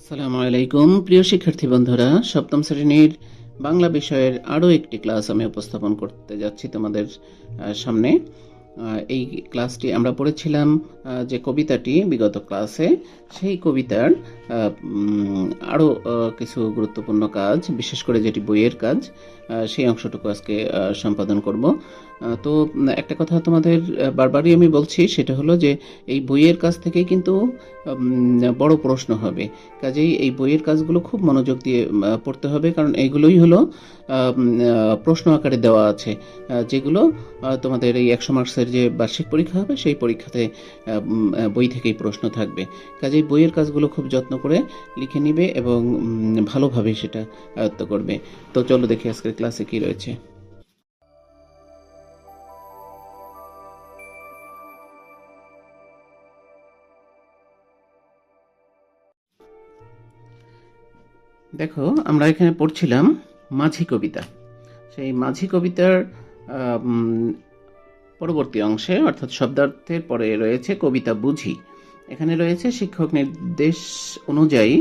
আসসালামু আলাইকুম। প্রিয় শিক্ষার্থী বন্ধুরা, সপ্তম শ্রেণির বাংলা বিষয়ের আরও একটি ক্লাস আমি উপস্থাপন করতে যাচ্ছি তোমাদের সামনে। এই ক্লাসটি আমরা পড়েছিলাম যে কবিতাটি বিগত ক্লাসে, সেই কবিতার আরও কিছু গুরুত্বপূর্ণ কাজ, বিশেষ করে যেটি বইয়ের কাজ সেই অংশটুকু আজকে সম্পাদন করব। তো, একটা কথা তোমাদের বারবারই আমি বলছি, সেটা হলো যে এই বইয়ের কাজ থেকেই কিন্তু বড় প্রশ্ন হবে। কাজেই এই বইয়ের কাজগুলো খুব মনোযোগ দিয়ে পড়তে হবে, কারণ এইগুলোই হলো প্রশ্ন আকারে দেওয়া আছে। যেগুলো তোমাদের এই একশো মার্কসের যে বার্ষিক পরীক্ষা হবে, সেই পরীক্ষাতে বই থেকেই প্রশ্ন থাকবে। কাজেই বইয়ের কাজগুলো খুব যত্ন করে লিখে নিবে এবং ভালোভাবে সেটা আয়ত্ত করবে। তো চলো দেখি আজকের ক্লাসে কি রয়েছে। দেখো, আমরা এখানে পড়ছিলাম মাঝি কবিতা। সেই মাঝি কবিতার পরবর্তী অংশে, অর্থাৎ শব্দার্থের পরে রয়েছে কবিতা বুঝি। এখানে রয়েছে শিক্ষক নির্দেশ অনুযায়ী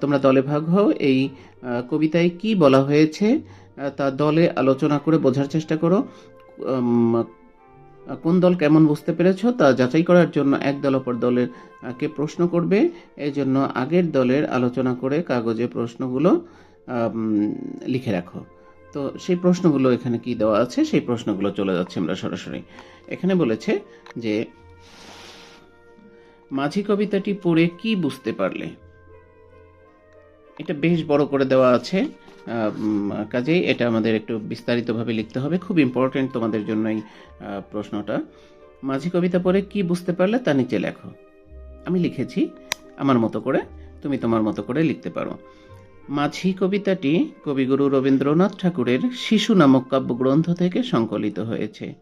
তোমরা দলে ভাগ হও, এই কবিতায় কি বলা হয়েছে তা দলে আলোচনা করে বোঝার চেষ্টা করো। কোন দল কেমন বুঝতে পেরেছ, তা যাচাই করার জন্য এক দল অপর দলের কে প্রশ্ন করবে। এই জন্য আগের দলের আলোচনা করে কাগজে প্রশ্নগুলো লিখে রাখো। তো সেই প্রশ্নগুলো এখানে কি দেওয়া আছে? সেই প্রশ্নগুলো চলে যাচ্ছে আমরা সরাসরি। এখানে বলেছে যে, মাঝি কবিতাটি পড়ে কি বুঝতে পারলে? এটা বেশ বড় করে দেওয়া আছে। কাজেই এটা আমাদের একটু বিস্তারিতভাবে লিখতে হবে। খুব ইম্পর্টেন্ট তোমাদের জন্য এই প্রশ্নটা। মাঝি কবিতা পড়ে কি বুঝতে পারলে তা নিচে লেখো। আমি লিখেছি, আমার মতো করে, তুমি তোমার মতো করে লিখতে পারো। মাঝি কবিতাটি কবিগুরু রবীন্দ্রনাথ ঠাকুরের শিশু নামক কাব্যগ্রন্থ থেকে সংকলিত হয়েছে।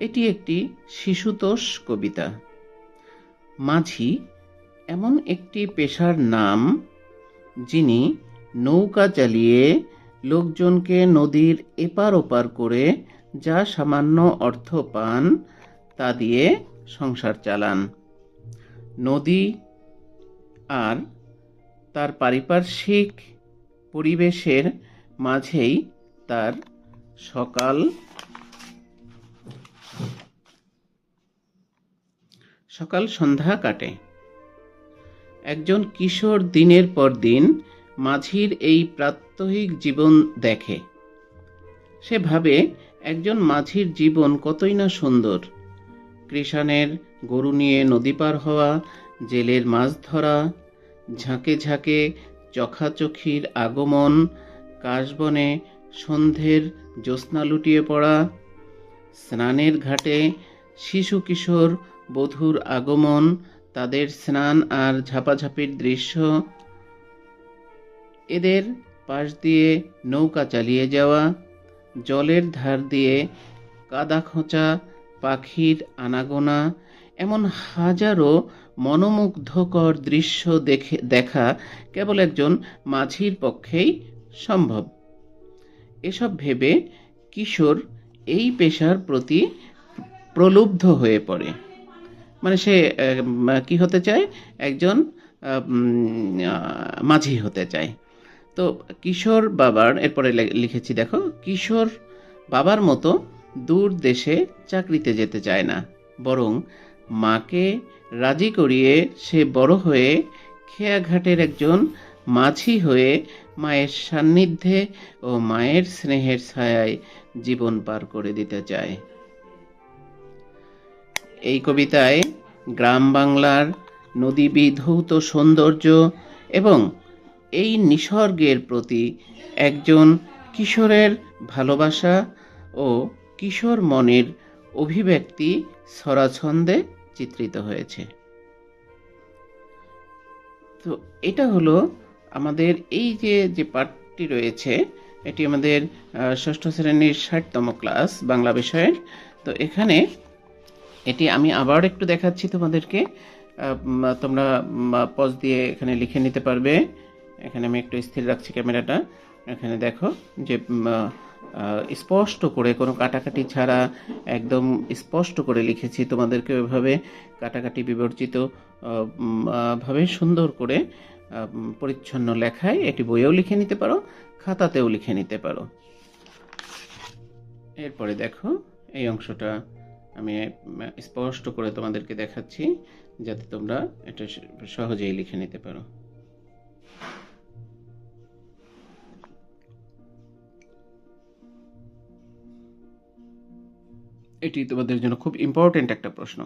এটি একটি শিশুতোষ কবিতা। মাঝি এমন একটি পেশার নাম যিনি নৌকা চালিয়ে লোকজনকে নদীর এপার ওপার করে যা সামান্য অর্থ পান তা দিয়ে সংসার চালান। নদী আর তার পারিপার্শ্বিক পরিবেশের মাঝেই তার সকাল সকাল সন্ধ্যা কাটে। একজন কিশোর দিনের পর দিন মাঝির এই প্রাত্যহিক জীবন দেখে। সে ভাবে একজন মাঝির জীবন কতই না সুন্দর। কৃষাণের গরু নিয়ে নদী পার হওয়া, জেলের মাছ ধরা ঝাঁকে ঝাঁকে চখাচখির আগমন, কাশবনে সন্ধ্যের জ্যোৎস্না লুটিয়ে পড়া, স্নানের ঘাটে শিশু কিশোর বধূর আগমন, তাদের স্নান আর ঝাপাঝাপির দৃশ্য। এদের পাশ দিয়ে নৌকা চালিয়ে যাওয়া, জলের ধার দিয়ে কাদা খোঁচা পাখির আনাগোনা এমন হাজারো মনোমুগ্ধকর দৃশ্য দেখে, দেখা কেবল একজন মাঝির পক্ষেই সম্ভব। এসব ভেবে কিশোর এই পেশার প্রতি প্রলুব্ধ হয়ে পড়ে। মানে সে কি হতে চায়? একজন মাঝি হতে চায়। তো কিশোর বাবার, এরপরে লিখেছি, দেখো, কিশোর বাবার মতো দূর দেশে চাকরিতে যেতে চায় না, বরং মাকে রাজি করিয়ে সে বড় হয়ে খেয়াঘাটের একজন মাঝি হয়ে মায়ের সান্নিধ্যে ও মায়ের স্নেহের ছায়ায় জীবন পার করে দিতে চায়। এই কবিতায় গ্রাম বাংলার নদী বিধৌত সৌন্দর্য এবং এই নিসর্গের প্রতি একজন কিশোরের ভালোবাসা ও কিশোর মনের অভিব্যক্তি ছড়াছন্দে চিত্রিত হয়েছে। তো এটা হলো আমাদের এই যে যে পাঠটি রয়েছে, এটি আমাদের ষষ্ঠ শ্রেণির ষাটতম ক্লাস বাংলা বিষয়ের। তো এখানে এটি আমি আবার একটু দেখাচ্ছি তোমাদেরকে। তোমরা পজ দিয়ে এখানে লিখে নিতে পারবে। এখানে আমি একটু স্থির রাখছি ক্যামেরাটা। এখানে দেখো যে স্পষ্ট করে, কোনো কাটাকাটি ছাড়া একদম স্পষ্ট করে লিখেছি। তোমাদেরকে ওইভাবে কাটাকাটি বিবর্জিত ভাবে সুন্দর করে পরিচ্ছন্ন লেখায় এটি বইয়েও লিখে নিতে পারো, খাতাতেও লিখে নিতে পারো। এরপরে দেখো, এই অংশটা আমি স্পষ্ট করে তোমাদেরকে দেখাচ্ছি, যাতে তোমরা এটা সহজেই লিখে নিতে পারো। এটি তোমাদের জন্য খুব ইম্পর্টেন্ট একটা প্রশ্ন।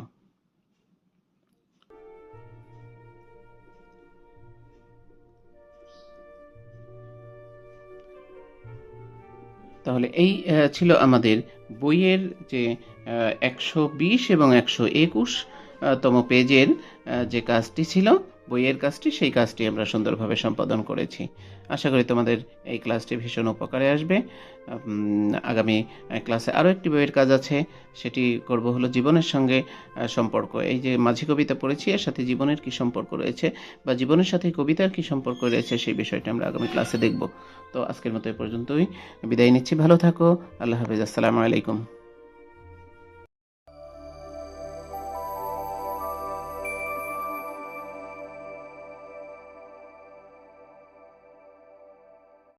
তাহলে এই ছিল আমাদের বইয়ের যে একশো বিশ এবং একশো একুশ তম পেজের যে কাজটি ছিল বইয়ের কাজটি, সেই কাজটি আমরা সুন্দরভাবে সম্পাদন করেছি। আশা করি তোমাদের এই ক্লাসটি ভীষণ উপকারে আসবে। আগামী ক্লাসে আরও একটি বইয়ের কাজ আছে, সেটি করব হলো জীবনের সঙ্গে সম্পর্ক। এই যে মাঝি কবিতা পড়েছি, এর সাথে জীবনের কি সম্পর্ক রয়েছে বা জীবনের সাথে কবিতার কি সম্পর্ক রয়েছে, সেই বিষয়টা আমরা আগামী ক্লাসে দেখব। তো আজকের মতো এ পর্যন্তই। বিদায় নিচ্ছি, ভালো থাকো, আল্লাহ হাফিজ, আসসালামু আলাইকুম।